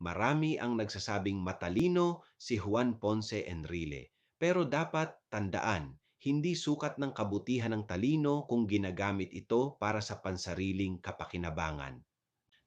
marami ang nagsasabing matalino si Juan Ponce Enrile. Pero dapat tandaan, hindi sukat ng kabutihan ng talino kung ginagamit ito para sa pansariling kapakinabangan.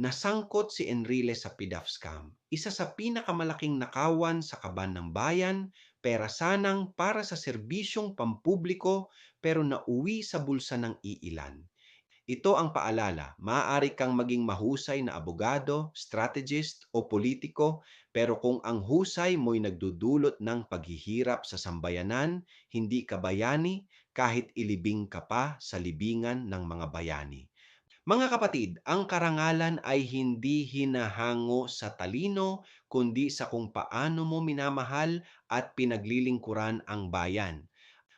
Nasangkot si Enrile sa PDAF scam, isa sa pinakamalaking nakawan sa kaban ng bayan, pera sanang para sa serbisyong pampubliko pero nauwi sa bulsa ng iilan. Ito ang paalala, maaari kang maging mahusay na abogado, strategist o politiko, pero kung ang husay mo'y nagdudulot ng paghihirap sa sambayanan, hindi ka bayani kahit ilibing ka pa sa libingan ng mga bayani. Mga kapatid, ang karangalan ay hindi hinahango sa talino, kundi sa kung paano mo minamahal at pinaglilingkuran ang bayan.